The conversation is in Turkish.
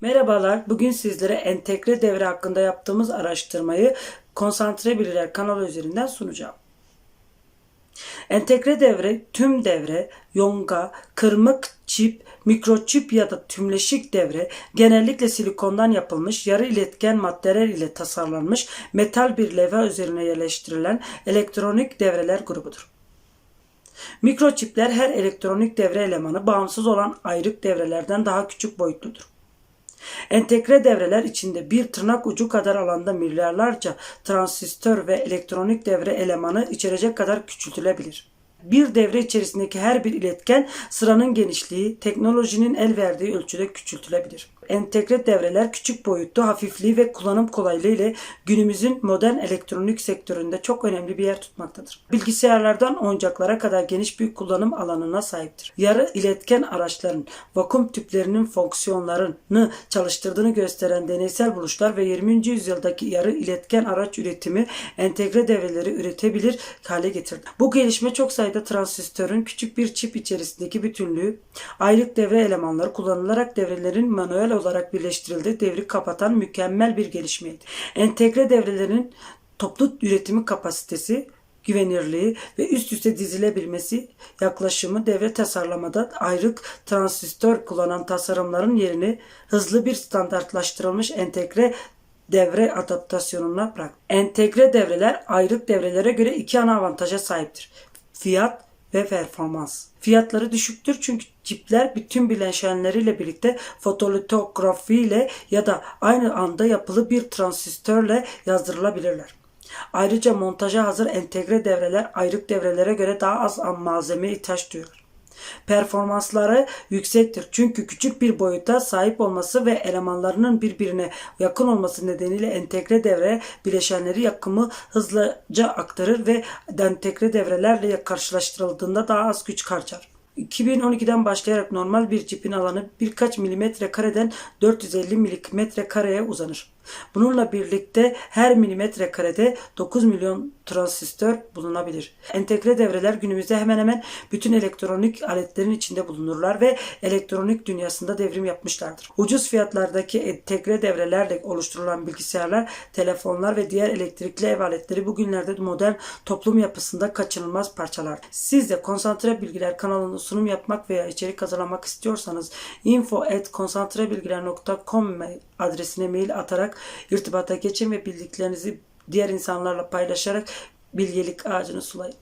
Merhabalar, bugün sizlere entegre devre hakkında yaptığımız araştırmayı Konsantre Bilgiler kanalı üzerinden sunacağım. Entegre devre, tüm devre, yonga, kırmık çip, mikroçip ya da tümleşik devre genellikle silikondan yapılmış yarı iletken maddeler ile tasarlanmış metal bir levha üzerine yerleştirilen elektronik devreler grubudur. Mikroçipler her elektronik devre elemanı bağımsız olan ayrık devrelerden daha küçük boyutludur. Entegre devreler içinde bir tırnak ucu kadar alanda milyarlarca transistör ve elektronik devre elemanı içerecek kadar küçültülebilir. Bir devre içerisindeki her bir iletken sıranın genişliği teknolojinin el verdiği ölçüde küçültülebilir. Entegre devreler küçük boyutlu, hafifliği ve kullanım kolaylığı ile günümüzün modern elektronik sektöründe çok önemli bir yer tutmaktadır. Bilgisayarlardan oyuncaklara kadar geniş bir kullanım alanına sahiptir. Yarı iletken araçların vakum tüplerinin fonksiyonlarını çalıştırdığını gösteren deneysel buluşlar ve 20. yüzyıldaki yarı iletken araç üretimi entegre devreleri üretebilir hale getirdi. Bu gelişme çok sayıda transistörün küçük bir çip içerisindeki bütünlüğü, ayrık devre elemanları kullanılarak devrelerin manuel olarak birleştirildiği devri kapatan mükemmel bir gelişmeydi. Entegre devrelerin toplu üretimi kapasitesi, güvenirliği ve üst üste dizilebilmesi yaklaşımı devre tasarlamada ayrık transistör kullanan tasarımların yerini hızlı bir standartlaştırılmış entegre devre adaptasyonuna bırak. Entegre devreler ayrık devrelere göre iki ana avantaja sahiptir. Fiyat ve performans. Fiyatları düşüktür çünkü çipler bütün bileşenleriyle birlikte fotolitografi ile ya da aynı anda yapılı bir transistörle yazdırılabilirler. Ayrıca montaja hazır entegre devreler ayrık devrelere göre daha az malzemeye ihtiyaç duyuyor. Performansları yüksektir çünkü küçük bir boyuta sahip olması ve elemanlarının birbirine yakın olması nedeniyle entegre devre bileşenleri yakımı hızlıca aktarır ve entegre devrelerle karşılaştırıldığında daha az güç harcar. 2012'den başlayarak normal bir çipin alanı birkaç milimetre kareden 450 milimetre kareye uzanır. Bununla birlikte her milimetre karede 9 milyon transistör bulunabilir. Entegre devreler günümüzde hemen hemen bütün elektronik aletlerin içinde bulunurlar ve elektronik dünyasında devrim yapmışlardır. Ucuz fiyatlardaki entegre devrelerle oluşturulan bilgisayarlar, telefonlar ve diğer elektrikli ev aletleri bugünlerde modern toplum yapısında kaçınılmaz parçalar. Siz de Konsantre Bilgiler kanalında sunum yapmak veya içerik hazırlamak istiyorsanız info@konsantrebilgiler.com adresine mail atarak irtibata geçin ve bildiklerinizi diğer insanlarla paylaşarak bilgelik ağacını sulayın.